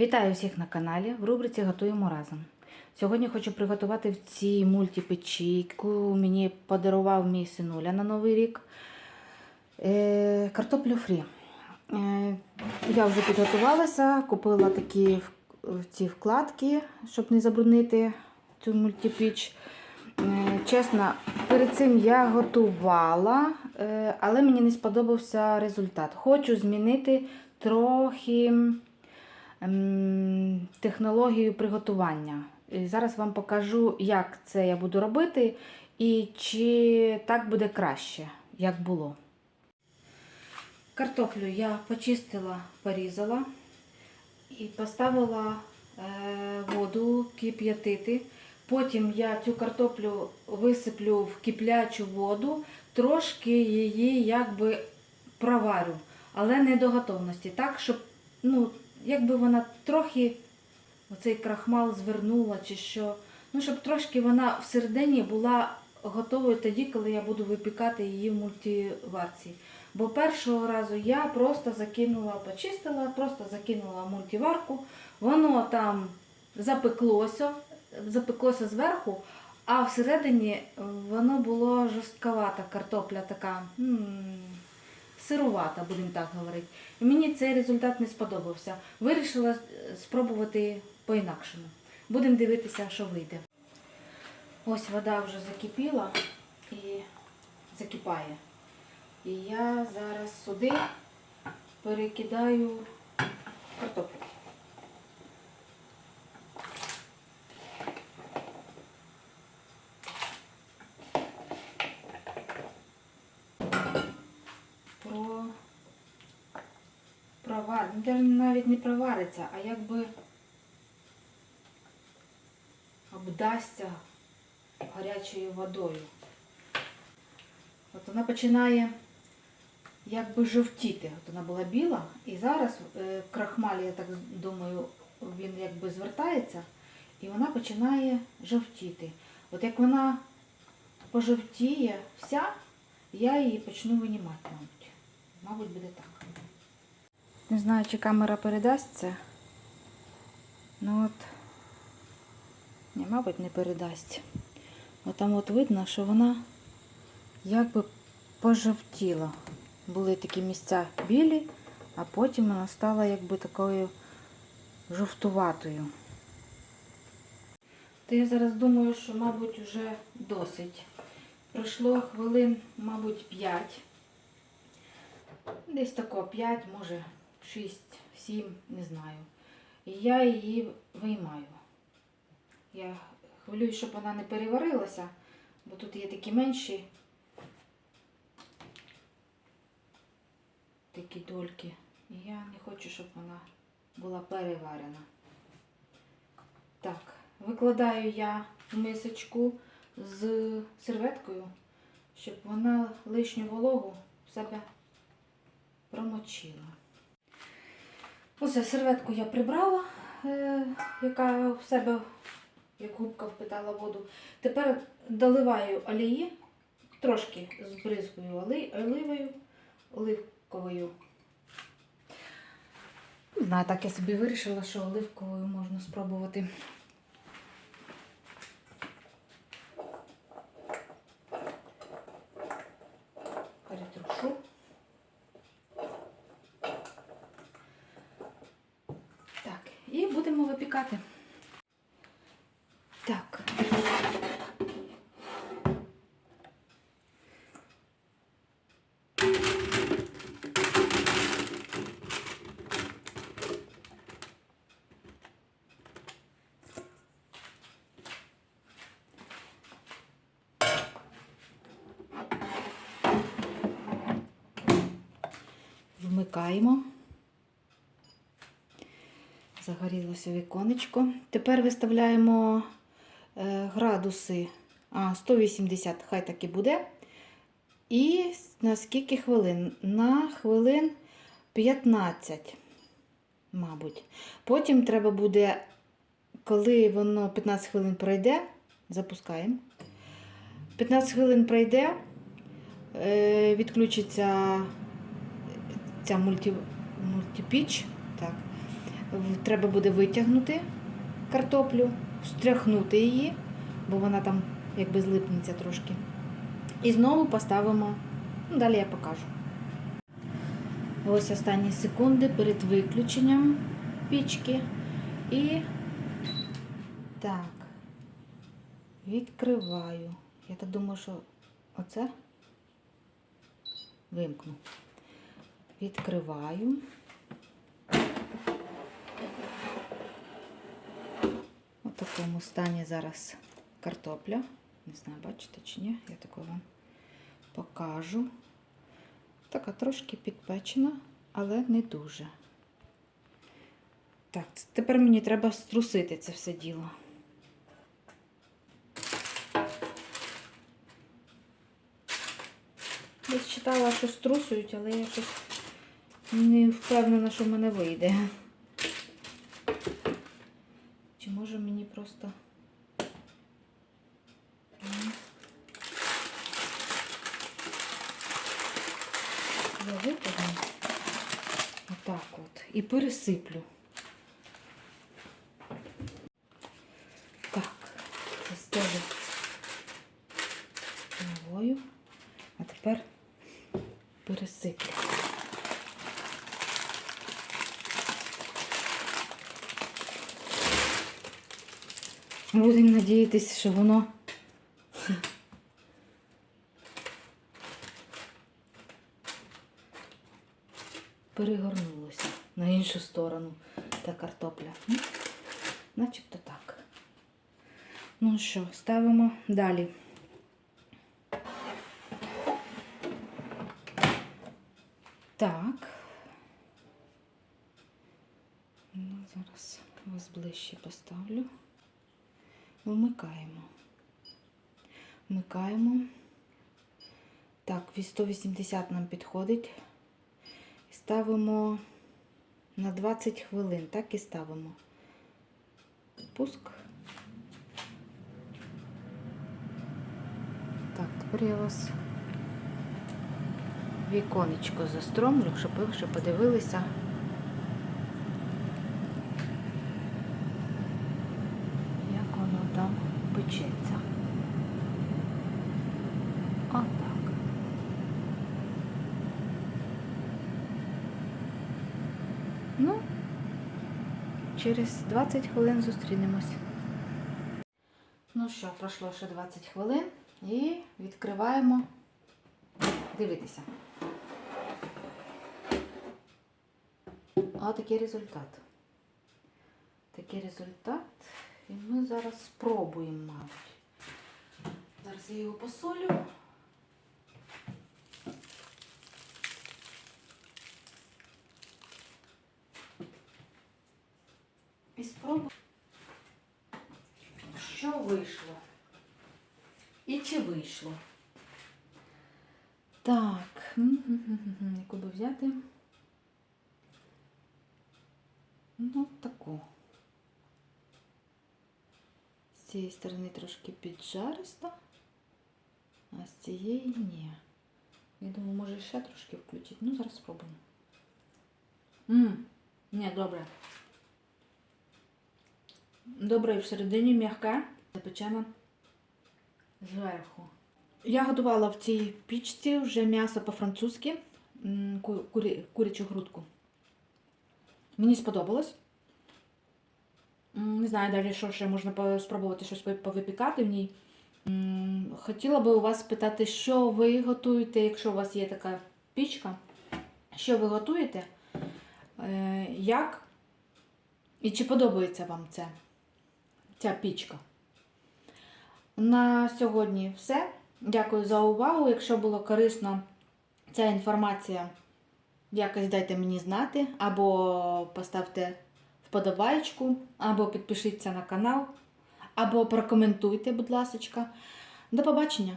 Вітаю всіх на каналі в рубриці Готуємо разом. Сьогодні хочу приготувати в цій мультипечі, яку мені подарував мій синуля на Новий рік. Е, картоплю фрі. Е, я вже підготувалася, купила такі ці вкладки, щоб не забруднити цю мультипіч. Е, Чесно, перед цим я готувала, але мені не сподобався результат. Хочу змінити трохи технологію приготування. І зараз вам покажу, як це я буду робити і чи так буде краще, як було. Картоплю я почистила, порізала і поставила е, воду кип'ятити. Потім я цю картоплю висиплю в киплячу воду, трошки її якби проварю, але не до готовності. Так, щоб ну, якби вона трохи оцей крахмал звернула чи що. Ну, щоб трошки вона всередині була готовою тоді, коли я буду випікати її в мультиварці. Бо першого разу я просто закинула, почистила, просто закинула мультиварку, воно там запеклося, запеклося зверху, а всередині воно було жорстковата картопля така. Сирувата, будемо так говорити. І мені цей результат не сподобався. Вирішила е, спробувати по-інакшому. Будемо дивитися, що вийде. Ось вода вже закипіла і закипає. І я зараз сюди перекидаю картоплю. Ну, даже навіть не провариться, а якби обдасться гарячою водою. От вона починає якби жовтіти. От вона була біла, і зараз е, крахмаль, я так думаю, він якби звертається, і вона починає жовтіти. От як вона пожовтіє вся, я її почну винімати, мабуть. Мабуть, буде так. Не знаю, чи камера передасть це. Ну от, ні, мабуть, не передасть. От там от видно, що вона якби пожовтіла. Були такі місця білі, а потім вона стала якби такою жовтуватою. То я зараз думаю, що, мабуть, вже досить. Пройшло хвилин, мабуть, 5. Десь тако 5, може 6, 7, не знаю. І я її виймаю. Я хвилююсь, щоб вона не переварилася, бо тут є такі менші такі дольки. І я не хочу, щоб вона була переварена. Так, викладаю я мисочку з серветкою, щоб вона лишню вологу в себе промочила. Оце серветку я прибрала, е, яка в себе, як губка впитала воду. Тепер доливаю олії, трошки збризкую оли- оливою, оливковою. Не знаю, так я собі вирішила, що оливковою можна спробувати. Перетрушу. Так, і будемо випікати. Так. Вмикаємо. Загорілося віконечко. Тепер виставляємо е, градуси. А, 180, хай так і буде. І на скільки хвилин? На хвилин 15, мабуть. Потім треба буде, коли воно 15 хвилин пройде, запускаємо. 15 хвилин пройде, е, відключиться ця мульті, мультипіч. Треба буде витягнути картоплю, стряхнути її, бо вона там якби злипнеться трошки. І знову поставимо, ну, далі я покажу. Ось останні секунди перед виключенням пічки. І так, відкриваю. Я так думаю, що оце вимкну. Відкриваю. Такому стані зараз картопля. Не знаю, бачите чи ні, я таку вам покажу. Така трошки підпечена, але не дуже. Так, тепер мені треба струсити це все діло. Десь читала, що струсують, але я щось не впевнена, що в мене вийде. Чи може мені просто. Я витягну. Отак от. І пересиплю. Так, застелю новою. Надіятися, що воно перегорнулося на іншу сторону та картопля. Начебто так. Ну що, ставимо далі. Так. Ну, зараз вас ближче поставлю. Вмикаємо. Вмикаємо. Так, від 180 нам підходить. Ставимо на 20 хвилин. Так і ставимо. Пуск. Так, тепер я вас віконечко застромлю, щоб ви ще подивилися. Як воно там печеться. Отак. Ну, через 20 хвилин зустрінемось. Ну що, пройшло ще 20 хвилин і відкриваємо дивитися. А такий результат. Такий результат. І ми зараз спробуємо, мабуть. Зараз я його посолю. І спробую, що вийшло. І чи вийшло. Так, яку би взяти? Ну, таку. З цієї сторони трошки піджариста, а з цієї ні. Я думаю, може ще трошки включити. Ну, зараз спробуємо. Мм, ні, добре. Добре, і всередині м'яка, запечена зверху. Я готувала в цій пічці вже м'ясо по-французьки, курячу грудку. Мені сподобалось. Не знаю далі, що ще можна спробувати щось повипікати в ній. Хотіла би у вас спитати, що ви готуєте, якщо у вас є така пічка. Що ви готуєте? Е, Як? І чи подобається вам це? Ця пічка? На сьогодні все. Дякую за увагу. Якщо було корисно ця інформація, якось дайте мені знати, або поставте вподобайку, або підпишіться на канал, або прокоментуйте, будь ласка. До побачення!